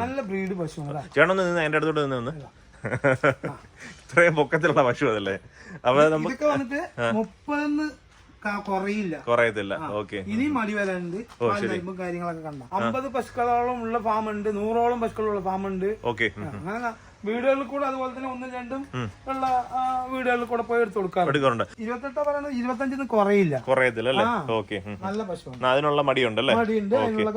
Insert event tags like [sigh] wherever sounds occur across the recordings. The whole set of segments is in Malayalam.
നല്ല ബ്രീഡ് പശു ഒന്ന് നിന്ന് എന്റെ അടുത്തോട്ട് നിന്ന് വന്ന് ഇത്രയും പൊക്കത്തിലുള്ള പശു അതല്ലേ? അപ്പൊ നമുക്ക് ഇതൊക്കെ വന്നിട്ട് മുപ്പതെന്ന് കുറയില്ല. കുറയത്തില്ല. ഓക്കെ. ഇനി മടി വരാനുണ്ട് നൽകുമ്പോ കാര്യങ്ങളൊക്കെ കണ്ട. അമ്പത് പശുക്കളോളം ഉള്ള ഫാം ഉണ്ട് നൂറോളം പശുക്കളുള്ള ഫാം ഉണ്ട് ഓക്കെ അങ്ങനെ വീടുകളിൽ കൂടെ അതുപോലെ തന്നെ ഒന്നും രണ്ടും ഉള്ള വീടുകളിൽ കൂടെ പോയി എടുത്ത് കൊടുക്കാറുണ്ട്. ഇരുപത്തെട്ടാ പറയുന്നത് ഇരുപത്തഞ്ചിന്ന് കുറയില്ല. കുറയത്തില്ല ഓക്കെ. നല്ല പശു അതിനുള്ള മടിയുണ്ട്. മടിയുണ്ട് അതിനുള്ള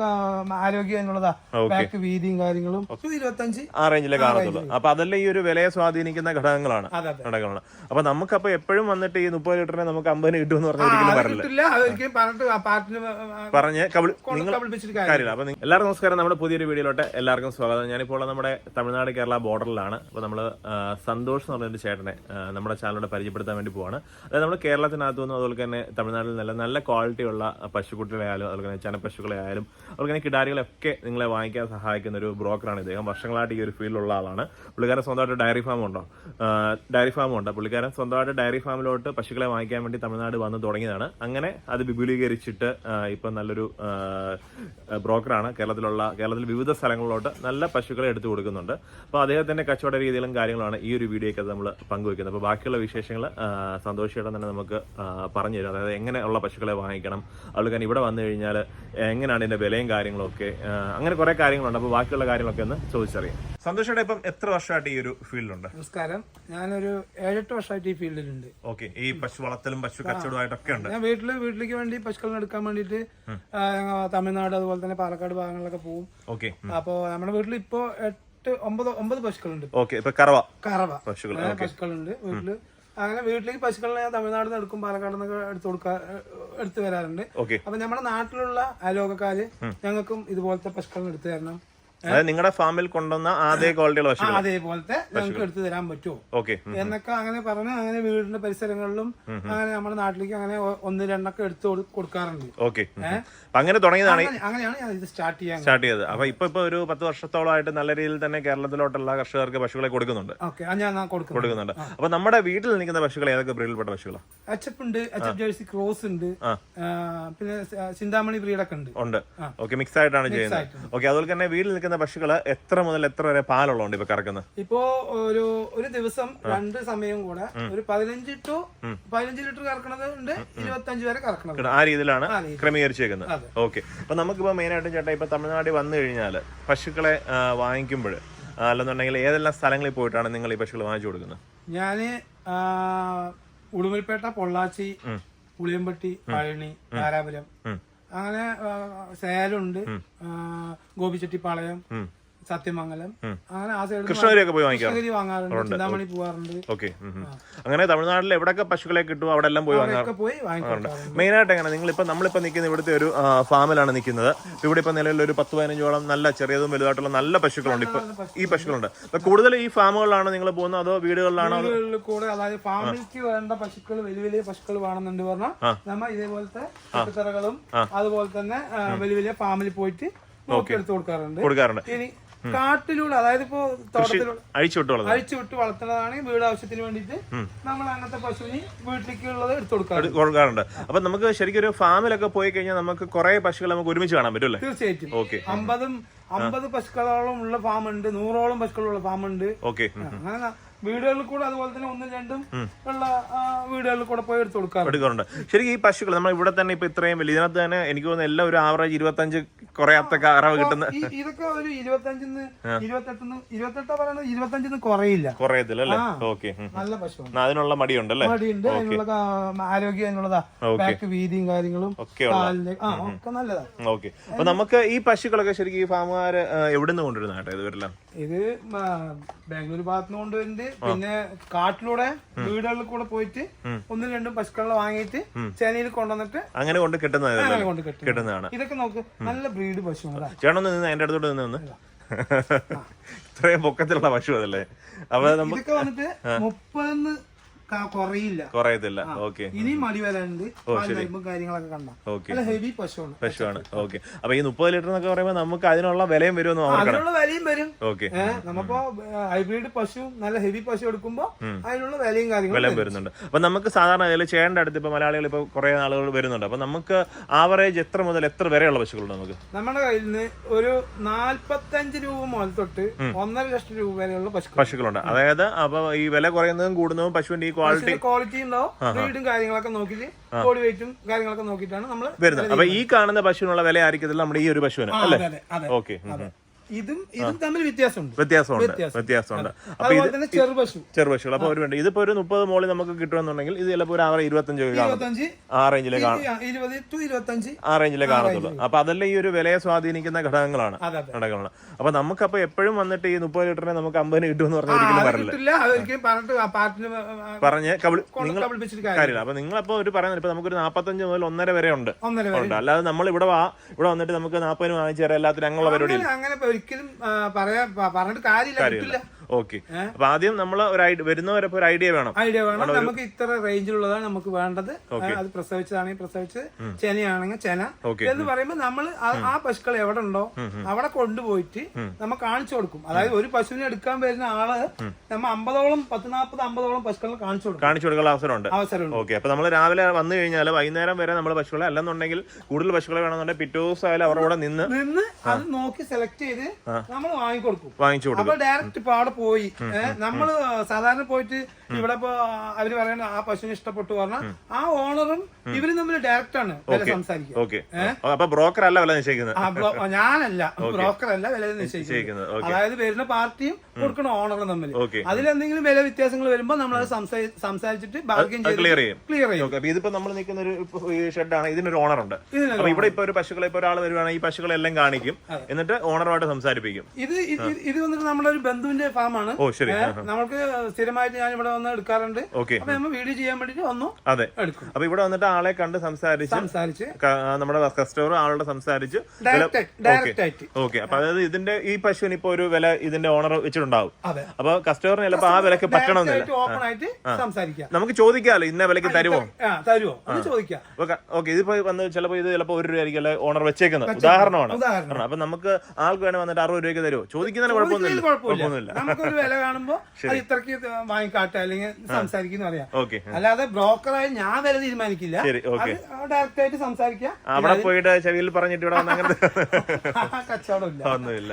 ആരോഗ്യം അതിനുള്ളതാ. ബാക്ക് വീതിയും കാര്യങ്ങളും ഇരുപത്തഞ്ച് ആ റേഞ്ചിലേ കാണത്തുള്ളൂ. അപ്പൊ അതല്ലേ ഈ ഒരു വിലയെ സ്വാധീനിക്കുന്ന ഘടകങ്ങളാണ്. ഘടകങ്ങളാണ് അപ്പൊ നമുക്കപ്പോ എപ്പോഴും വന്നിട്ട് ഈ മുപ്പത് ലിറ്ററിനെ നമുക്ക് അമ്പതിന് കിട്ടുമെന്ന് പറഞ്ഞ ഒരിക്കലും അത് വരില്ല കിട്ടില്ല. അതൊരിക്കലും പറഞ്ഞിട്ട് ആ പാർട്ടിന് പറഞ്ഞ് കാര്യമില്ല. അപ്പൊ എല്ലാവർക്കും നമസ്കാരം. നമ്മുടെ പുതിയൊരു വീഡിയോയിലോട്ട് എല്ലാവർക്കും സ്വാഗതം. ഞാനിപ്പോൾ നമ്മുടെ തമിഴ്നാട് കേരള ബോർഡറിലാണ് അപ്പോൾ നമ്മൾ സന്തോഷ് എന്ന് പറഞ്ഞൊരു ചേട്ടനെ നമ്മുടെ ചാനലിലൂടെ പരിചയപ്പെടുത്താൻ വേണ്ടി പോവാണ്. അതായത് നമ്മൾ കേരളത്തിനകത്തു നിന്നും അതുപോലെ തന്നെ തമിഴ്നാട്ടിൽ നല്ല നല്ല ക്വാളിറ്റിയുള്ള പശുക്കുട്ടികളെ ആയാലും അതുപോലെ തന്നെ ചനപ്പശുക്കളെ ആയാലും അതുപോലെ തന്നെ കിടാരികളൊക്കെ നിങ്ങളെ വാങ്ങിക്കാൻ സഹായിക്കുന്ന ഒരു ബ്രോക്കറാണ് ഇദ്ദേഹം. വർഷങ്ങളായിട്ട് ഈ ഒരു ഫീൽഡിലുള്ള ആളാണ്. പുള്ളിക്കാരൻ സ്വന്തമായിട്ട് ഡയറി ഫാം ഉണ്ടോ? ഡയറി ഫാം ഉണ്ട്. പുള്ളിക്കാരൻ സ്വന്തമായിട്ട് ഡയറി ഫാമിലോട്ട് പശുക്കളെ വാങ്ങിക്കാൻ വേണ്ടി തമിഴ്നാട് വന്ന് തുടങ്ങിയതാണ്. അങ്ങനെ അത് വിപുലീകരിച്ചിട്ട് ഇപ്പം നല്ലൊരു ബ്രോക്കറാണ്. കേരളത്തിലുള്ള കേരളത്തിൽ വിവിധ സ്ഥലങ്ങളിലോട്ട് നല്ല പശുക്കളെ എടുത്തു കൊടുക്കുന്നുണ്ട്. അപ്പോൾ അദ്ദേഹത്തിന്റെ കച്ചവട രീതികളും കാര്യങ്ങളാണ് ഈ ഒരു വീഡിയോയ്ക്ക് നമ്മൾ പങ്കുവെക്കുന്നത്. അപ്പോൾ ബാക്കിയുള്ള വിശേഷങ്ങൾ സന്തോഷമായിട്ട് തന്നെ നമുക്ക് പറഞ്ഞു തരും. അതായത് എങ്ങനെയുള്ള പശുക്കളെ വാങ്ങിക്കണം അതുപോലെ തന്നെ ഇവിടെ വന്നു കഴിഞ്ഞാൽ എങ്ങനെയാണ് ഇതിന്റെ വിലയും കാര്യങ്ങളൊക്കെ അങ്ങനെ കുറെ കാര്യങ്ങളുണ്ട്. അപ്പോൾ ബാക്കിയുള്ള കാര്യങ്ങളൊക്കെ ഒന്ന് ചോദിച്ചറിയാം. സന്തോഷയുടെ ഇപ്പം എത്ര വർഷമായിട്ട് ഈ ഒരു ഫീൽഡിലുണ്ട് നമസ്കാരം. ഞാനൊരു ഏഴെട്ട് വർഷമായിട്ട് ഈ ഫീൽഡിലുണ്ട്. ഓക്കെ. ഈ പശു വളർത്തലും പശു കച്ചവടമായിട്ടൊക്കെ ഉണ്ട്. ഞാൻ വീട്ടിൽ വീട്ടിലേക്ക് വേണ്ടി പശുക്കളെ എടുക്കാൻ വേണ്ടിയിട്ട് തമിഴ്നാട് അതുപോലെ തന്നെ പാലക്കാട് ഭാഗങ്ങളിലൊക്കെ പോകും ഓക്കെ. അപ്പോ നമ്മുടെ വീട്ടിൽ ഇപ്പോ എട്ട് ഒമ്പത് ഒമ്പത് പശുക്കളുണ്ട്. ഓക്കെ ഇപ്പൊ കറവ. കറവ. പശുക്കൾ പശുക്കളുണ്ട് വീട്ടിൽ. അങ്ങനെ വീട്ടിലേക്ക് പശുക്കളെ ഞാൻ തമിഴ്നാട് നിന്ന് എടുക്കും പാലക്കാട് നിന്നൊക്കെ എടുത്തു കൊടുക്കാ എടുത്തു വരാറുണ്ട്. അപ്പൊ നമ്മുടെ നാട്ടിലുള്ള അലോകക്കാര് ഞങ്ങൾക്കും ഇതുപോലത്തെ പശുക്കളെ എടുത്തു തരണം. അതായത് നിങ്ങളുടെ ഫാമിൽ കൊണ്ടുവന്ന ആദ്യ ക്വാളിറ്റിയുള്ള പശുക്കൾ അതേപോലത്തെ ഞങ്ങൾക്ക് എടുത്തു തരാൻ പറ്റുമോ ഓക്കെ. എന്നൊക്കെ അങ്ങനെ പറഞ്ഞ് അങ്ങനെ വീടിന്റെ പരിസരങ്ങളിലും അങ്ങനെ നമ്മുടെ നാട്ടിലേക്ക് അങ്ങനെ ഒന്ന് രണ്ടൊക്കെ എടുത്തു കൊടുക്കാറുണ്ട്. ഓക്കെ. അങ്ങനെ തുടങ്ങിയതാണ് അങ്ങനെയാണ് ഞാൻ ഇത് സ്റ്റാർട്ട് ചെയ്യാൻ സ്റ്റാർട്ട് ചെയ്തത്. അപ്പൊ ഇപ്പൊ ഇപ്പൊ ഒരു പത്ത് വർഷത്തോളമായിട്ട് നല്ല രീതിയിൽ തന്നെ കേരളത്തിലോട്ടുള്ള കർഷകർക്ക് പശുക്കളെ കൊടുക്കുന്നുണ്ട്. ഓക്കെ. ഞാൻ ഞാൻ കൊടുക്കുന്നു കൊടുക്കുന്നുണ്ട്. അപ്പൊ നമ്മുടെ വീട്ടിൽ നിൽക്കുന്ന പശുക്കൾ ഏതൊക്കെ ബ്രീഡിൽപ്പെട്ട പശുക്കളാണ് അച്ചപ്പ് ഉണ്ട് അച്ചപ്പ് ജേഴ്സി ക്രോസ് ഉണ്ട് പിന്നെ ചിന്താമണി ബ്രീഡൊക്കെ ഉണ്ട്. ഉണ്ട്. ഓക്കെ മിക്സ് ആയിട്ടാണ് ചെയ്യുന്നത്. ഓക്കെ അതുപോലെ തന്നെ വീട്ടിൽ നിൽക്കുന്ന പശുക്കൾ എത്ര മുതൽ എത്ര വരെ പാലുള്ളതുണ്ട് ഇപ്പൊ കറക്കുന്നത്? ഇപ്പോ ഒരു ഒരു ദിവസം രണ്ട് സമയം കൂടെ. ഒരു പതിനഞ്ച് ടു പതിനഞ്ച് ലിറ്റർ കറക്കണത് ഉണ്ട് ഇരുപത്തഞ്ച് വരെ കറക്കണം ആ രീതിയിലാണ്. ക്രമീകരിച്ചേക്കുന്നത്. ഓക്കെ. അപ്പൊ നമുക്കിപ്പോ മെയിൻ ആയിട്ടും ചേട്ടാ ഇപ്പൊ തമിഴ്നാട്ടിൽ വന്നു കഴിഞ്ഞാൽ പശുക്കളെ വാങ്ങിക്കുമ്പോൾ അല്ലെന്നുണ്ടെങ്കിൽ ഏതെല്ലാം സ്ഥലങ്ങളിൽ പോയിട്ടാണ് നിങ്ങൾ ഈ പശുക്കൾ വാങ്ങിച്ചു കൊടുക്കുന്നത്? ഞാൻ ഉടുമൽപേട്ട പൊള്ളാച്ചി പുളിയമ്പട്ടി പഴനി താരാപുരം. അങ്ങനെ സേലുണ്ട് ഗോപിച്ചട്ടി ഗോപിച്ചെട്ടിപ്പാളയം സത്യമംഗലം. അങ്ങനെ ആ സൈഡിൽ കൃഷ്ണഗിരിയൊക്കെ പോയി വാങ്ങിക്കാം കൃഷ്ണഗിരി വാങ്ങാറുണ്ട് ചിന്താമണി പോവാറുണ്ട്. ഓക്കെ. അങ്ങനെ തമിഴ്നാട്ടിൽ എവിടെയൊക്കെ പശുക്കളെ കിട്ടും അവിടെ എല്ലാം പോയി വാങ്ങാറുണ്ട്. ഒക്കെ പോയി വാങ്ങിക്കാറുണ്ട് മെയിൻ ആയിട്ട് എങ്ങനെ? നിങ്ങളിപ്പോ നമ്മളിപ്പോ നിൽക്കുന്ന ഇവിടുത്തെ ഒരു ആ, ഫാമിലാണ് നിൽക്കുന്നത്. ഇവിടെ ഇപ്പൊ നിലവിൽ ഒരു പത്ത് പതിനഞ്ചോളം നല്ല ചെറിയതും വലുതായിട്ടുള്ള നല്ല പശുക്കളുണ്ട്. ഇപ്പൊ ഈ പശുക്കളുണ്ട്. അപ്പൊ കൂടുതൽ ഈ ഫാമുകളിലാണോ നിങ്ങൾ പോകുന്നത്? അതോ വീടുകളിലാണോ? അതോ- വീടുകളിൽ കൂടെ അതായത് ഫാമിലിക്ക് വേണ്ട പശുക്കൾ വലിയ വലിയ പശുക്കൾ വേണമെന്നുണ്ട് പറഞ്ഞാൽ നമ്മ ഇതേപോലത്തെ പച്ചക്കറികളും അതുപോലെ തന്നെ ആ, വലിയ വലിയ ഫാമിൽ പോയിട്ട് നോക്കി എടുത്തു കൊടുക്കാറുണ്ട്. കൊടുക്കാറുണ്ട്. ഇനി കാട്ടിലൂടെ അതായത് ഇപ്പോ തോട്ടത്തിലൂടെ അഴിച്ചു വിട്ടുള്ളത് അഴിച്ചു വിട്ട് വളർത്തുന്നതാണെങ്കിൽ വീട് ആവശ്യത്തിന് വേണ്ടിയിട്ട് നമ്മൾ അങ്ങനത്തെ പശുവിന് വീട്ടിലേക്കുള്ളത് എടുത്തു കൊടുക്കാറുണ്ട്. അപ്പൊ നമുക്ക് ശരിക്കും ഒരു ഫാമിലൊക്കെ പോയി കഴിഞ്ഞാൽ നമുക്ക് കുറെ പശുക്കൾ നമുക്ക് ഒരുമിച്ച് കാണാൻ പറ്റും തീർച്ചയായിട്ടും. ഓക്കെ. അമ്പതും അമ്പത് പശുക്കളോളം ഉള്ള ഫാം ഉണ്ട് നൂറോളം പശുക്കളുള്ള ഫാം ഉണ്ട് ഓക്കെ അങ്ങനെ വീടുകളിൽ കൂടെ അതുപോലെ തന്നെ ഒന്നും രണ്ടും ഉള്ള വീടുകളിൽ കൂടെ പോയി എടുത്തു കൊടുക്കാറുണ്ട്. ശരിക്കും ഈ പശുക്കൾ നമ്മൾ ഇവിടെ തന്നെ ഇപ്പൊ ഇത്രയും വലിയ ഇതിനകത്ത് തന്നെ എനിക്ക് തോന്നുന്നു എല്ലാം ഒരു ആവറേജ് ഇരുപത്തഞ്ച് കുറയാത്ത അറവ് കിട്ടുന്ന ഇതൊക്കെ ഒരു ഇരുപത്തഞ്ചിന്ന് ഇരുപത്തെട്ടിന്ന് ഇരുപത്തെട്ടാ പറയുന്നത് ഇരുപത്തഞ്ചിന്ന് കുറയില്ല. കുറയത്തില്ല അല്ലേ ആ. ഓക്കെ. നല്ല പശു അതിനുള്ള മടിയുണ്ടല്ലേ? മടിയുണ്ട്. അതിനുള്ള ആരോഗ്യം അതിനുള്ളതാ. ബാക്ക് വീതിയും കാര്യങ്ങളും ഒക്കെ നല്ലതാ. ഓക്കെ. അപ്പൊ നമുക്ക് ഈ പശുക്കളൊക്കെ ശരിക്കും ഈ ഫാമുകാര് എവിടുന്ന് കൊണ്ടുവരുന്ന കേട്ടോ ഇതുവരെല്ലാം? ഇത് ബാംഗ്ലൂർ ഭാഗത്ത് നിന്ന് കൊണ്ടുവരുന്നുണ്ട്. പിന്നെ കാട്ടിലൂടെ വീടുകളിൽ കൂടെ പോയിട്ട് ഒന്നും രണ്ടും പശുക്കളെ വാങ്ങിയിട്ട് ചേനയിൽ കൊണ്ടുവന്നിട്ട് അങ്ങനെ കൊണ്ട് കിട്ടുന്നതാണ്. ഇതൊക്കെ നോക്ക് നല്ല ബ്രീഡ് പശുവാണ് ചേട്ടനൊന്ന് നിന്ന് എന്റെ അടുത്തോട്ട് നിന്ന് ഇത്രയും പൊക്കത്തിലുള്ള പശു അതല്ലേ? അപ്പൊ നമുക്ക് വന്നിട്ട് മുപ്പതിന്ന് കുറയില്ല. കുറയത്തില്ല. ഓക്കെ. ഇനി മടി വരാനുണ്ട്. കാര്യങ്ങളൊക്കെ കണ്ട. ഓക്കെ. നല്ല ഹെവി പശുവാണ്. പശുവാണ്. ഓക്കെ. അപ്പൊ ഈ മുപ്പത് ലിറ്റർ എന്നൊക്കെ പറയുമ്പോൾ നമുക്ക് അതിനുള്ള വിലയും വരുമെന്ന് അതിനുള്ള വിലയും വരും. ഓക്കെ. നമ്മപ്പോ ഹൈബ്രിഡ് പശു നല്ല ഹെവി പശു എടുക്കുമ്പോ അതിനുള്ള വിലയും കാര്യങ്ങളും വിലയും വരുന്നുണ്ട്. അപ്പൊ നമുക്ക് സാധാരണ ഇതിൽ ചെയ്യേണ്ട അടുത്ത് ഇപ്പൊ മലയാളികൾ ഇപ്പൊ കുറെ ആളുകൾ വരുന്നുണ്ട്. അപ്പൊ നമുക്ക് ആവറേജ് എത്ര മുതൽ എത്ര വരെയുള്ള പശുക്കളുണ്ട് നമുക്ക്? നമ്മുടെ കയ്യിൽ നിന്ന് ഒരു നാല്പത്തഞ്ച് രൂപ മുതൽ തൊട്ട് ഒന്നര ലക്ഷം രൂപ വരെയുള്ള പശു പശുക്കളുണ്ട്. അതായത് അപ്പൊ ഈ വില കുറയുന്നതും കൂടുന്നതും പശുവിന്റെ ഈ ക്വാളിറ്റി ക്വാളിറ്റി ഉണ്ടാവും. ബ്രീഡും കാര്യങ്ങളൊക്കെ നോക്കിയിട്ട് ബോഡി വെയിറ്റും കാര്യങ്ങളൊക്കെ നോക്കിയിട്ടാണ് നമ്മൾ വരുന്നത്. അപ്പൊ ഈ കാണുന്ന പശുവിനുള്ള വില ആയിരിക്കത്തില്ല നമ്മുടെ ഈ ഒരു പശുവിന് അല്ലേ? ഓക്കെ ഇതും ഇതും തമ്മിൽ വ്യത്യാസമുണ്ട്. വ്യത്യാസമുണ്ട് വ്യത്യാസമുണ്ട്. അപ്പൊ അതുപോലെ തന്നെ ചെറു പശു. ചെറു അപ്പൊ ഒരു വേണ്ട ഇതിപ്പോ ഒരു മുപ്പത് മോളിൽ നമുക്ക് കിട്ടുമെന്നുണ്ടെങ്കിൽ ഇത് ചിലപ്പോൾ ഒരു ആറ് ഇരുപത്തഞ്ച് ആ റേഞ്ചിലെ ആ റേഞ്ചിലെ കാണത്തുള്ളൂ. അപ്പൊ അതെല്ലാം ഈ ഒരു വിലയെ സ്വാധീനിക്കുന്ന ഘടകങ്ങളാണ്. ഘടകങ്ങളാണ് അപ്പൊ നമുക്ക് അപ്പൊ നമുക്കപ്പോ എപ്പോഴും വന്നിട്ട് ഈ മുപ്പത് ലിറ്ററിനെ നമുക്ക് അമ്പതിന് കിട്ടുമെന്ന് പറഞ്ഞ ഒരിക്കലും പാർട്ടിന് പറഞ്ഞ് നിങ്ങൾ കാര്യമില്ല. അപ്പൊ നിങ്ങളപ്പോ ഒരു പറയുന്നത് ഇപ്പൊ നമുക്കൊരു നാപ്പത്തഞ്ച് മുതൽ ഒന്നര വരെ ഉണ്ട്. അല്ലാതെ നമ്മൾ ഇവിടെ ഇവിടെ വന്നിട്ട് നമുക്ക് നാപ്പതിന് വാങ്ങിച്ചു തരാം. എല്ലാത്തിനും അങ്ങനെയുള്ള പരിപാടി ഒരിക്കലും പറയാ പറഞ്ഞിട്ട് കാര്യമില്ല കിട്ടില്ല ഓക്കെ അപ്പൊ ആദ്യം നമ്മൾ ഒരു ഐഡിയ വരുന്നവരപ്പോ ഒരു ഐഡിയ വേണം. ഐഡിയ വേണം. നമുക്ക് ഇത്ര റേഞ്ചിലുള്ളതാണ് നമുക്ക് വേണ്ടത്. അത് പ്രസവിച്ചതാണെങ്കിൽ പ്രസവിച്ച് ചെനയാണെങ്കിൽ ചെന. എന്ന് പറയുമ്പോൾ നമ്മൾ ആ പശുക്കൾ എവിടെ ഉണ്ടോ അവിടെ കൊണ്ടുപോയിട്ട് നമ്മൾ കാണിച്ചു കൊടുക്കും. അതായത് ഒരു പശുവിനെ എടുക്കാൻ വരുന്ന ആൾ നമ്മൾ അമ്പതോളം പത്ത് നാൽപ്പത് അമ്പതോളം പശുക്കളെ കാണിച്ചു കൊടുക്കും. കാണിച്ചു കൊടുക്കാനുള്ള അവസരമുണ്ട്. അവസരമുണ്ട്. ഓക്കെ അപ്പൊ നമ്മൾ രാവിലെ വന്നു കഴിഞ്ഞാൽ വൈകുന്നേരം വരെ നമ്മൾ പശുക്കളെ അല്ലെന്നുണ്ടെങ്കിൽ കൂടുതൽ പശുക്കളെ വേണമെന്നുണ്ടെങ്കിൽ പിറ്റേ ദിവസം ആയാലും അവരുടെ കൂടെ നിന്ന് നിന്ന് അത് നോക്കി സെലക്ട് ചെയ്ത് നമ്മൾ വാങ്ങിക്കൊടുക്കും. വാങ്ങിച്ചു കൊടുക്കും. അപ്പൊ ഡയറക്റ്റ് ഇപ്പൊ അവിടെ പോയി. നമ്മൾ സാധാരണ പോയിട്ട് ഇവിടെ ഇപ്പൊ അവർ പറയുന്ന ആ പശുവിനെ ഇഷ്ടപ്പെട്ടു പറഞ്ഞാൽ ആ ഓണറും ഇവരും തമ്മിൽ ഡയറക്റ്റ് ആണ് വില സംസാരിക്കുക. ഓക്കെ. അപ്പൊ ബ്രോക്കർ അല്ല വില നിശ്ചയിക്കുന്നത്. ആ, ഞാനല്ല. ബ്രോക്കർ അല്ല വില നിശ്ചയിക്കുന്നത്. അതായത് വരുന്ന പാർട്ടിയും കൊടുക്കുന്ന ഓണറും തമ്മിൽ. അതിലെന്തെങ്കിലും വില വ്യത്യാസങ്ങൾ വരുമ്പോൾ നമ്മൾ അത് സംസാരിച്ചിട്ട് ബാർഗെയിൻ ചെയ്ത് ക്ലിയർ ചെയ്യും. ക്ലിയർ ചെയ്യും. ഇതിപ്പോ നമ്മൾ നിൽക്കുന്ന ഒരു ഷെഡാണ് ഇതിനൊരു ഓണർ ഉണ്ട്. അപ്പൊ ഇവിടെ ഇപ്പൊ ഒരു പശുക്കളെ ഇപ്പൊ ഒരാൾ വരുവാണെങ്കിൽ ഈ പശുക്കളെല്ലാം കാണിക്കും. എന്നിട്ട് ഓണറുമായിട്ട് സംസാരിപ്പിക്കും. ഇത് ഇത് വന്നിട്ട് നമ്മുടെ ഒരു ബന്ധുവിന്റെ ഫാമാണ്. ഓ ശരി. നമ്മൾക്ക് സ്ഥിരമായിട്ട് ഞാൻ ഇവിടെ വന്ന് എടുക്കാറുണ്ട്. ഓക്കെ. അപ്പൊ നമ്മൾ വീഡിയോ ചെയ്യാൻ വേണ്ടിട്ട് വന്നു അതെ. അപ്പൊ ഇവിടെ വന്നിട്ട് ആളെ കണ്ട് സംസാരിച്ച് സംസാരിച്ച് നമ്മുടെ കസ്റ്റമർ ആളോട് സംസാരിച്ച് ഓക്കെ അപ്പൊ അതായത് ഇതിന്റെ ഈ പശുവിന് ഇപ്പൊ ഒരു വില ഇതിന്റെ ഓണർ വെച്ചിട്ടുണ്ടാവും. അപ്പൊ കസ്റ്റമറിന് ചിലപ്പോ ആ വിലക്ക് പറ്റണമെന്നില്ല നമുക്ക് ചോദിക്കാമല്ലോ ഇന്ന വിലക്ക് തരുമോ തരുമോ ചോദിക്കാം. ഓക്കെ ഇതിപ്പോ വന്ന് ചിലപ്പോ ഇത് ചിലപ്പോ ഒരു രൂപയായിരിക്കും ഓണർ വെച്ചേക്കുന്നത്. ഉദാഹരണമാണ്. ഉദാഹരണം അപ്പൊ നമുക്ക് ആൾക്ക് വേണേ വന്നിട്ട് അറുപത് രൂപയ്ക്ക് തരുമോ ചോദിക്കുന്നതിന് കുഴപ്പമൊന്നുമില്ല. കുഴപ്പമൊന്നുമില്ല. നമുക്കൊരു വില കാണുമ്പോ [laughs] അത് ഇത്രക്ക് വാങ്ങിക്കാട്ടെ അല്ലെങ്കിൽ സംസാരിക്കുന്ന അറിയാം അല്ലാതെ ബ്രോക്കറായി ഞാൻ വില തീരുമാനിക്കില്ല. ശരി ഓക്കെ. ഡയറക്റ്റ് ആയിട്ട് സംസാരിക്കാം. അവിടെ പോയിട്ട് ചെവിയിൽ പറഞ്ഞിട്ട് ഇവിടെ അങ്ങനെ [laughs] ഒന്നുമില്ല.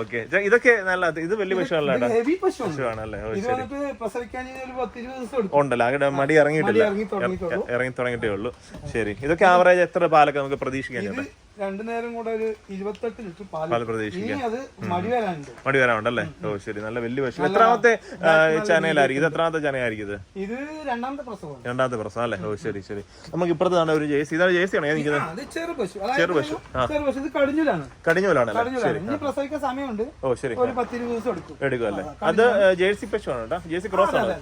ഓക്കെ. ഇതൊക്കെ നല്ല ഇത് വലിയ പശുവാണല്ലോ ഹെവി പ്രസവിക്കാൻ ഒരു ദിവസം ഉണ്ടല്ലോ മടി ഇറങ്ങിയിട്ടില്ല. ഇറങ്ങി തുടങ്ങിയിട്ടേ ഉള്ളൂ. ശരി. ഇതൊക്കെ ആവറേജ് എത്ര പാലൊക്കെ നമുക്ക് പ്രതീക്ഷിക്കാൻ രണ്ടു നേരം കൂടെ ഒരു ഇരുപത്തെട്ട് ലിറ്റർ പാൽ പ്രതീക്ഷിക്കാം. അത് മടി വരാനുണ്ട്. മടി വരാനുണ്ടല്ലേ? ഓ ശരി. നല്ല വലിയ പശു എത്രാമത്തെ ചാനലായിരിക്കും ചനയിലായിരിക്കും? ഇത് എത്രാമത്തെ ചനയായിരിക്കും ഇത്? ഇത് രണ്ടാമത്തെ പ്രസവം. രണ്ടാമത്തെ പ്രശ്നം അല്ലേ? ഓ ശരി ശരി. നമുക്ക് ഇപ്പുറത്ത് കാണാൻ ഒരു ജേസി ഇതാണ് ജേസി ആണ്? അത് ചെറു പശു. ചെറു പശു. ചെറു പശു. ഇത് കടിഞ്ഞൂലാണ്. കടിഞ്ഞൂലാണ്. ഇനി പ്രസവിക്കാൻ സമയമുണ്ട്. ഓ ശരി. ഒരു പത്തിരുപത് ദിവസം എടുക്കും. എടുക്കുമല്ലേ അത് ജേഴ്സി പശു ആണ് കേട്ടോ ജേഴ്സി ക്രോസ് ആണ്?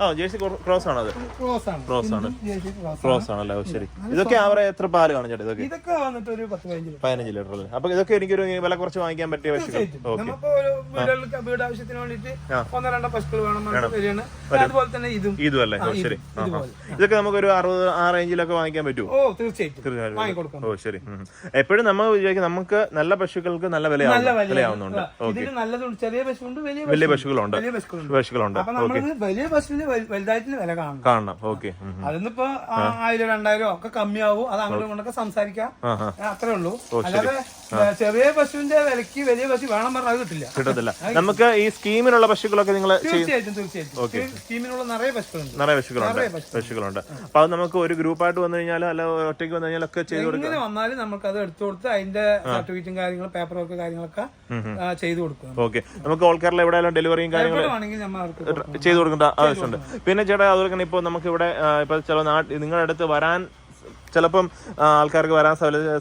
ആ ജേഴ്സി ക്രോസ് ആണ് അത് ക്രോസ് ആണ്. ക്രോസ് ആണ്. ക്രോസ് ആണ്. ക്രോസ് ആണല്ലേ? ശരി. ഇതൊക്കെ ആവറേജ് എത്ര പാൽ കാണും ചേട്ടാ ഇതൊക്കെ? ഇതൊക്കെ വന്നിട്ട് ഒരു പത്ത് പതിനഞ്ച് ലിറ്റർ. പതിനഞ്ച് ലിറ്റർ അല്ലേ? അപ്പൊ ഇതൊക്കെ എനിക്കൊരു വില കുറച്ച് വാങ്ങിക്കാൻ പറ്റിയ പശുക്കൾ ഓക്കെ. നമ്മളിപ്പോ ഒരു വീടുകൾക്ക് വീട് ആവശ്യത്തിന് വേണ്ടിട്ട് ആ. ഒന്നോ രണ്ടോ പശുക്കൾ വേണം പറഞ്ഞിട്ട് വരികയാണ്. അതുപോലെ തന്നെ ഇതും. ഇതും അല്ലേ? ഓ ശരി. ആ, ആ. ഇതൊക്കെ നമുക്ക് ഒരു അറുപത് ആ റേഞ്ചിലൊക്കെ വാങ്ങിക്കാൻ പറ്റുമോ ഓ തീർച്ചയായിട്ടും. വാങ്ങിക്കൊടുക്കാം ഓ ശരി. ഉം. എപ്പോഴും നമ്മൾ വിചാരിക്കും നമുക്ക് നല്ല പശുക്കൾക്ക് നല്ല വിലയാവും നല്ല വലിയ വിലയാവുന്നുണ്ട്. ഇതിൽ നല്ലതുണ്ട്. ചെറിയ പശുണ്ട് വലിയ വലിയ പശുക്കളുണ്ട്. വലിയ പശുക്കളുണ്ട്. പശുക്കളുണ്ട്. അപ്പൊ നമ്മൾ വലിയ പശുവിന് വലുതായിട്ട് വില കാണണം. കാണണം. ഓക്കെ അതിന്നിപ്പോ ആയിരം രണ്ടായിരം ഒക്കെ കമ്മിയാവും. അത് അങ്ങോട്ടും ഇങ്ങോട്ടൊക്കെ സംസാരിക്കാം. അത്രേ ഉള്ളൂ. അല്ലാതെ ചെറിയ പശുവിന്റെ വിലക്ക് വലിയ പശു വേണം പറഞ്ഞാൽ അത് കിട്ടില്ല. കിട്ടത്തില്ല. നമുക്ക് ഈ സ്കീമിനുള്ള പശുക്കളൊക്കെ നിങ്ങൾ തീർച്ചയായിട്ടും തീർച്ചയായിട്ടും. സ്കീമിനുള്ള നിറയെ പശുക്കളുണ്ട്. നിറയെ പശുക്കളുണ്ട്. പശുക്കളുണ്ട്. അപ്പൊ അത് നമുക്ക് ഒരു ഗ്രൂപ്പായിട്ട് വന്നു കഴിഞ്ഞാൽ അല്ല ഒറ്റയ്ക്ക് വന്നു കഴിഞ്ഞാൽ ഒക്കെ ചെയ്ത് കൊടുക്കാം? വന്നാലും നമുക്ക് അത് എടുത്തു കൊടുത്ത് അതിന്റെ സർട്ടിഫിക്കറ്റും കാര്യങ്ങളും പേപ്പർ വർക്ക് കാര്യങ്ങളൊക്കെ ചെയ്തു കൊടുക്കും ഓക്കെ. നമുക്ക് ഓൾ കേരള എവിടെയാലും ഡെലിവറിയും കാര്യങ്ങളും ചെയ്തു കൊടുക്കേണ്ട ആവശ്യമുണ്ട്. പിന്നെ ചേട്ടാ അതുപോലെ തന്നെ ഇപ്പോൾ നമുക്ക് ഇവിടെ ഇപ്പൊ ചില നാട്ടിൽ നിങ്ങളുടെ അടുത്ത് വരാൻ ചിലപ്പം ആൾക്കാർക്ക് വരാൻ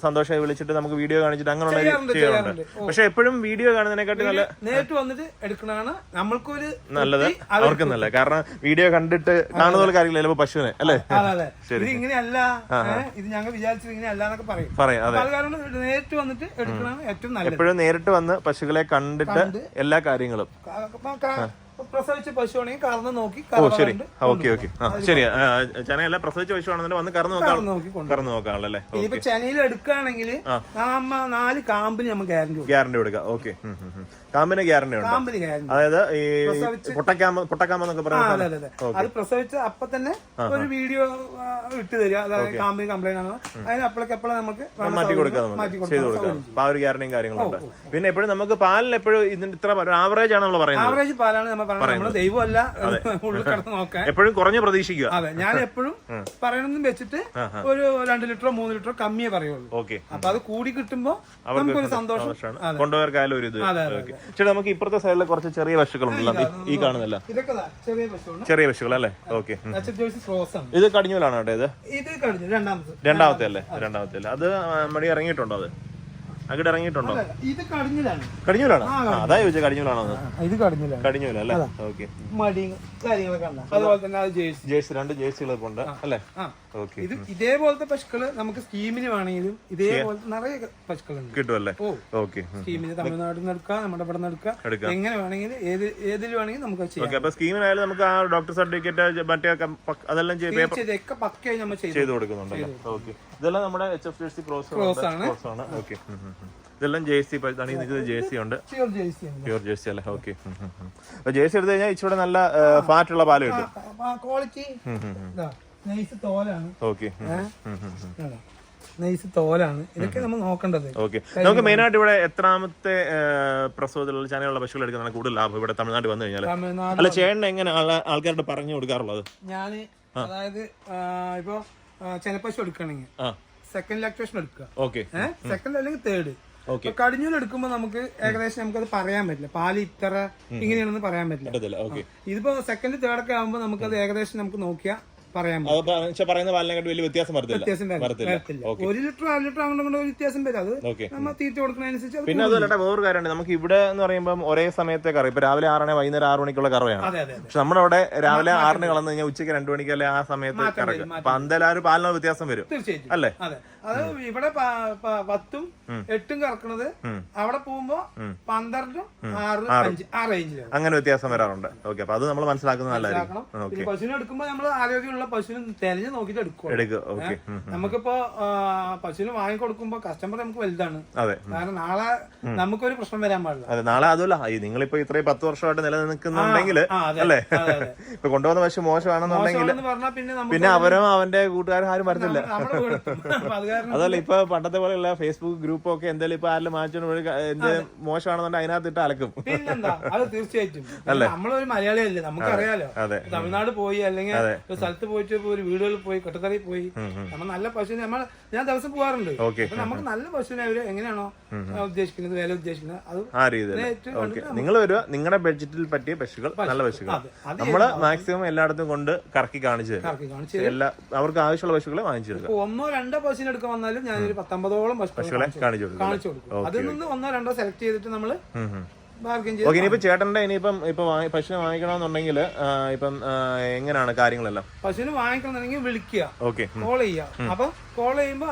സന്തോഷമായി വിളിച്ചിട്ട് നമുക്ക് വീഡിയോ കാണിച്ചിട്ട് അങ്ങനെയുള്ള ചെയ്യാറുണ്ട്. പക്ഷെ എപ്പോഴും വീഡിയോ കാണുന്നതിനെക്കാട്ടി നല്ല നേരിട്ട് വന്നിട്ട് എടുക്കണതാണ്. നമ്മൾക്കൊരു നല്ലത്. അവർക്ക് നല്ല കാരണം വീഡിയോ കണ്ടിട്ട് കാണുന്ന പോലെ ചിലപ്പോ പശുവിനെ അല്ലേ? ഇത് ഇങ്ങനെയല്ല. ഇത് ഞങ്ങൾ വിചാരിച്ചത് ഇങ്ങനെയല്ല എന്നൊക്കെ പറയും. പറയാം അതെ. നേരിട്ട് വന്നിട്ട് എടുക്കണതാണ് ഏറ്റവും നല്ലത്. എപ്പോഴും നേരിട്ട് വന്ന് പശുക്കളെ കണ്ടിട്ട് എല്ലാ കാര്യങ്ങളും. പ്രസവിച്ച പശുവാണെങ്കിൽ കറന്ന് നോക്കി ഓ ശരി. കറന്നുകൊണ്ട് ഓക്കെ ഓക്കെ. ആ ശരി. ചനയല്ല പ്രസവിച്ച പശുവാണെന്നുണ്ടെങ്കിൽ വന്ന് കറന്ന് നോക്കാം. കറന്ന് നോക്കി അല്ലേ കറന്ന് നോക്കാണല്ലേ ഇനിയിപ്പോ ചെനയിൽ എടുക്കുകയാണെങ്കിൽ നാല് കാമ്പിന് നമ്മൾ ഗ്യാരണ്ടി ഗ്യാരണ്ടി കൊടുക്കാം. ഓക്കെ. കാമ്പിന് ഗ്യാരണ്ടി ഉണ്ട്. കാമ്പിന് ഗ്യാരണ്ടി അതായത് ഈ പ്രസവിച്ച് പൊട്ടക്കാമ പൊട്ടക്കാമ എന്നൊക്കെ ആ പറയുന്നത് അതെ അതെ. അതെ അത് പ്രസവിച്ച അപ്പൊ തന്നെ ഒരു വീഡിയോ ഇട്ട് തരിക. അതായത് കാമ്പിന് കംപ്ലൈന്റ് ആണ്. അതിന് നമുക്ക് വേണ്ട മാറ്റി സൗകര്യം കൊടുക്കാം മാറ്റി നമുക്ക് ചെയ്ത് കൊടുക്കാം കൊടുക്കാം അപ്പൊ ആ ഒരു ഗ്യാരണ്ടിയും കാര്യങ്ങളുണ്ട്. പിന്നെ എപ്പോഴും നമുക്ക് പാലിന് എപ്പോഴും ഇതിന്റെ ഇത്ര ആവറേജ് ആണ് നമ്മൾ പറയുന്നത്. ആവറേജ് പാലാണ് നമ്മൾ പറയുന്നത്. നമ്മൾ ദൈവമല്ല. [laughs] ഉള്ളിൽ കിടന്ന് നോക്കാൻ. എപ്പോഴും കുറഞ്ഞ് പ്രതീക്ഷിക്കുക. അതെ. ഞാൻ [laughs] എപ്പോഴും പറയണമെന്നും വെച്ചിട്ട് ഒരു രണ്ട് ലിറ്ററോ മൂന്ന് ലിറ്ററോ കമ്മിയേ പറയുള്ളൂ. ഓക്കെ അപ്പൊ അത് കൂടി കിട്ടുമ്പോ നമുക്കൊരു സന്തോഷം. കൊണ്ടുപോയവർക്കായാലും ഒരു ഇത്. അതെ, അതെ, ഓക്കെ ചേട്ടാ നമുക്ക് ഇപ്പുറത്തെ സൈഡിൽ കുറച്ച് ചെറിയ പശുക്കളുണ്ടല്ലോ. ഈ- ഈ കാണുന്നില്ല ചെറിയ പശുക്കൾ അല്ലേ? ഓക്കെ ഇത് കടിഞ്ഞൂലാണോ കേട്ടോ ഇത്? രണ്ടാമത്തെ അല്ലേ? രണ്ടാമത്തെ അല്ലേ? അത് മടി ഇറങ്ങിയിട്ടുണ്ടോ അത്? അങ്ങോട്ട് ഇറങ്ങിയിട്ടുണ്ടോ? ഇത് കടിഞ്ഞിലാണ്. കടിഞ്ഞൂലാണ്? ആ, അതാ ചോദിച്ചത് കടിഞ്ഞൂലാണോ ഇത് കടിഞ്ഞൂല കടിഞ്ഞൂല അല്ലേ? ഓക്കെ. മടിയും കാര്യങ്ങളൊക്കെ അതുപോലെ തന്നെ ജേഴ്സി. ജേഴ്സി രണ്ട് ജേഴ്സികൾ ഇപ്പൊ ഉണ്ട് അല്ലേ? ഓക്കെ. ഇത് ഇതേപോലത്തെ പശുക്കൾ നമുക്ക് സ്കീമിന് വേണമെങ്കിലും ഇതേപോലത്തെ നിറയെ പശുക്കളുണ്ട്. കിട്ടുമല്ലേ ഓക്കെ. സ്കീമിന് തമിഴ്നാട്ടിൽ നിന്ന് എടുക്കാം നമ്മുടെ ഇവിടെ നിന്ന് എടുക്കാം. എങ്ങനെ വേണമെങ്കിലും ഏത് ഏതിൽ വേണമെങ്കിലും നമുക്ക് ചെയ്യാം ഓക്കെ അപ്പൊ സ്കീമിനായാലും നമുക്ക് ആ ഡോക്ടർ സർട്ടിഫിക്കറ്റ് മറ്റേ അതെല്ലാം ചെയ്ത് കൊടുക്കുന്നുണ്ടല്ലേ ഓക്കെ. ഇതെല്ലാം നമ്മുടെ H F jersey cross. Cross ആണ്. ഓക്കെ. ഇതെല്ലാം ജേഴ്സി ഇത് ജേഴ്സി ഉണ്ട് പ്യൂർ ജേഴ്സി അല്ലേ? ഓക്കെ അപ്പൊ ജേഴ്സി എടുത്തു കഴിഞ്ഞാൽ ഇച്ചിരി നല്ല ഫാറ്റ് ഉള്ള പാൽ കിട്ടും. ക്വാളിറ്റി നൈസ് തോലാണ്. ഓക്കെ നൈസ് തോലാണ്. ഇതൊക്കെ നമ്മൾ നോക്കേണ്ടത്. ഓക്കെ നമുക്ക് മെയിൻ ആയിട്ട് ഇവിടെ എത്രാമത്തെ പ്രസവത്തിലുള്ള ചാനലുള്ള പശുക്കൾ എടുക്കുന്നതാണ് കൂടുതൽ ലാഭം. ഇവിടെ തമിഴ്നാട്ടിൽ വന്നു കഴിഞ്ഞാൽ അല്ല ചേട്ടൻ എങ്ങനെ ആൾക്കാരോട് പറഞ്ഞു കൊടുക്കാറുള്ളത്? ഞാൻ അതായത് ഇപ്പൊ ചെനപ്പശു എടുക്കണെങ്കിൽ. സെക്കൻഡ് ലാക്ടേഷൻ എടുക്കുക. ഓക്കെ സെക്കൻഡ് അല്ലെങ്കിൽ തേർഡ് ഓക്കെ കടിഞ്ഞൂൽ എടുക്കുമ്പോൾ നമുക്ക് ഏകദേശം നമുക്കത് പറയാൻ പറ്റില്ല. പാൽ ഇത്ര ഇങ്ങനെയാണെന്ന് പറയാൻ പറ്റില്ല. ഇതിപ്പോ സെക്കൻഡ് തേർഡ് ഒക്കെ ആകുമ്പോൾ നമുക്കത് ഏകദേശം നമുക്ക് നോക്കിയാൽ പറയാൻ പറയുന്ന പാലിനെക്കാട്ട് വലിയ വ്യത്യാസം വരത്തില്ല. ഒരു ലിറ്റർ അര ലിറ്റർ അങ്ങോട്ടും വ്യത്യാസം വരും അത് നമ്മൾ തീറ്റ കൊടുക്കുന്നതനുസരിച്ച് പിന്നെ അതുമല്ല വേറൊരു കാര്യമുണ്ട്. നമുക്ക് ഇവിടെ എന്ന് പറയുമ്പോൾ ഒരേ സമയത്തെ കറി. ഇപ്പൊ രാവിലെ ആറിന് വൈകുന്നേരം ആറ് മണിക്കുള്ള കറവയാണ് അതെ അതെ അതെ. പക്ഷെ നമ്മുടെ അവിടെ രാവിലെ ആറിന് കളന്നു കഴിഞ്ഞാൽ ഉച്ചയ്ക്ക് രണ്ടു മണിക്ക് അല്ലെ ആ സമയത്ത് കറക്കും. അപ്പൊ എന്തായാലും ആ ഒരു പാലിനോ വ്യത്യാസം വരും. അല്ലേ? അതെ ഇവിടെ പത്തും എട്ടും കറക്കണത് അവിടെ പോകുമ്പോ പന്ത്രണ്ടും ആറ് അഞ്ച് ആ റേഞ്ചിലാണ്. അങ്ങനെ വ്യത്യാസം വരാറുണ്ട്. ഓക്കെ അപ്പൊ അത് നമ്മൾ മനസ്സിലാക്കുന്നത് നല്ലതായിരിക്കും. പശുവിനെ എടുക്കുമ്പോ നമ്മൾ ആരോഗ്യമുള്ള പശുവിനെ തെരഞ്ഞു നോക്കിട്ട് എടുക്കും നമുക്കിപ്പോ പശുവിന് വാങ്ങിക്കൊടുക്കുമ്പോ കസ്റ്റമർ നമുക്ക് വലുതാണ്. അതെ. കാരണം നാളെ നമുക്കൊരു പ്രശ്നം വരാൻ പാടില്ല. അതെ നാളെ അതുമല്ല. നിങ്ങൾ നിങ്ങളിപ്പോ ഇത്രയും പത്ത് വർഷമായിട്ട് നിലനിൽക്കുന്നുണ്ടെങ്കിൽ അല്ലേ. ഇപ്പൊ കൊണ്ടുവന്ന പശു മോശമാണെന്നുണ്ടെങ്കിൽ പിന്നെ അവരും അവന്റെ കൂട്ടുകാരും ആരും വരുന്നില്ല [laughs] അതല്ല ഇപ്പൊ പണ്ടത്തെ പോലെയുള്ള ഫേസ്ബുക്ക് ഗ്രൂപ്പ് ഒക്കെ എന്തായാലും ഇപ്പൊ ആരെങ്കിലും മാറ്റി എന്ത് മോശമാണെന്നുണ്ടെങ്കിൽ അതിനകത്ത് ഇട്ട് അലക്കും. പിന്നെന്താ? അത് തീർച്ചയായിട്ടും. നമ്മളൊരു മലയാളിയല്ലേ നമുക്കറിയാലോ. തമിഴ്നാട് പോയി അല്ലെങ്കിൽ ഒരു സ്ഥലത്ത് പോയിട്ട് ഒരു വീടുകളിൽ പോയി കെട്ടത്തറയിൽ പോയി നമ്മൾ നല്ല പശുവിനെ നമ്മൾ ഞാൻ ദിവസം പോകാറുണ്ട് നമുക്ക് നല്ല പശുവിനെ അവർ എങ്ങനെയാണോ ഉദ്ദേശിക്കുന്നത് വില ഉദ്ദേശിക്കുന്നത് അത് ആ രീതിയിൽ. നിങ്ങൾ വരിക നിങ്ങളുടെ ബഡ്ജറ്റിൽ പറ്റിയ പശുക്കൾ നല്ല പശുക്കൾ. നമ്മൾ മാക്സിമം എല്ലായിടത്തും കൊണ്ട് കറക്കി കാണിച്ചു തരും. എല്ലാ അവർക്ക് ആവശ്യമുള്ള പശുക്കളെ വാങ്ങിച്ചു തരും. ഒന്നോ രണ്ടോ പശുവിനെ എടുക്കാൻ വന്നാലും ഞാനൊരു പത്തൊമ്പതോളം പശുക്കളെ കാണിച്ചു കൊടുക്കും. അതിൽ നിന്ന് ഒന്നോ രണ്ടോ സെലക്ട് ചെയ്തിട്ട് നമ്മൾ ഓക്കെ ഇനിയിപ്പോ ചേട്ടന്റെ ഇനിയിപ്പം ഇപ്പൊ പശുവിനെ വാങ്ങിക്കണമെന്നുണ്ടെങ്കിൽ ഇപ്പം എങ്ങനെയാണ് കാര്യങ്ങളെല്ലാം? പശുവിനെ വാങ്ങിക്കണമെന്നുണ്ടെങ്കിൽ വിളിക്കുക. ഓക്കെ കോൾ ചെയ്യുക. അപ്പൊ കോൾ ചെയ്യുമ്പോ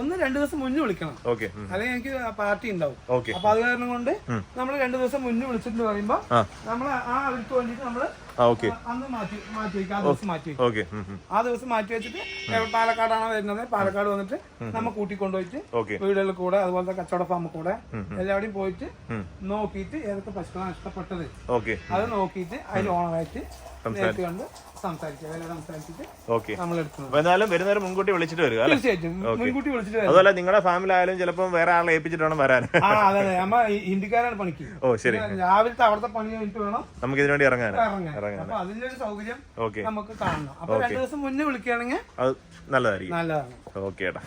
ഒന്ന് രണ്ടു ദിവസം മുന്നേ വിളിക്കണം. ഓക്കെ അല്ലെങ്കിൽ എനിക്ക് പാർട്ടി ഉണ്ടാവും. ഓക്കെ അപ്പൊ അത് കാരണം കൊണ്ട് നമ്മൾ രണ്ടു ദിവസം മുന്നേ വിളിച്ചിട്ട് പറയുമ്പോ നമ്മൾ നമ്മൾ ആ അവർക്ക് വേണ്ടിട്ട് നമ്മൾ ഓക്കെ. അന്ന് മാറ്റി മാറ്റി വെക്കും. ആ ദിവസം മാറ്റി വെക്കും. ഓക്കെ ആ ദിവസം മാറ്റി വെച്ചിട്ട് പാലക്കാടാണ് വരുന്നത്. പാലക്കാട് വന്നിട്ട് നമ്മ കൂട്ടിക്കൊണ്ടുപോയിട്ട് വീടുകളിൽ കൂടെ അതുപോലത്തെ കച്ചവട ഫാമിൽ കൂടെ എല്ലാവരും പോയിട്ട് നോക്കിയിട്ട് ഏതൊക്കെ പശുക്കളാണ് ഇഷ്ടപ്പെട്ടത്. അത് നോക്കിയിട്ട് അതിൽ ഓണറായിട്ട് നേരിട്ട് വരുന്നവരെ മുൻകൂട്ടി വിളിച്ചിട്ട് വരിക മുൻകൂട്ടി വിളിച്ചിട്ട്. അതുപോലെ നിങ്ങളുടെ ഫാമിലി ആയാലും ചിലപ്പോൾ വേറെ ആളെ ഏൽപ്പിച്ചിട്ട് വേണം വരാൻ. ഹിന്ദിക്കാരാണ് പണിക്ക്. ഓ ശരി. രാവിലത്തെ അവിടുത്തെ പണി കഴിഞ്ഞിട്ട് വേണം നമുക്ക് ഇതിനു വേണ്ടി ഇറങ്ങാൻ. ഇറങ്ങാൻ. അതിന്റെ ഒരു സൗകര്യം നമുക്ക് കാണണം. അപ്പൊ രണ്ടു ദിവസം മുന്നേ വിളിക്കുകയാണെങ്കിൽ നല്ലതായിരിക്കും. നല്ലതാണ്. ഓക്കെ ഏട്ടാ.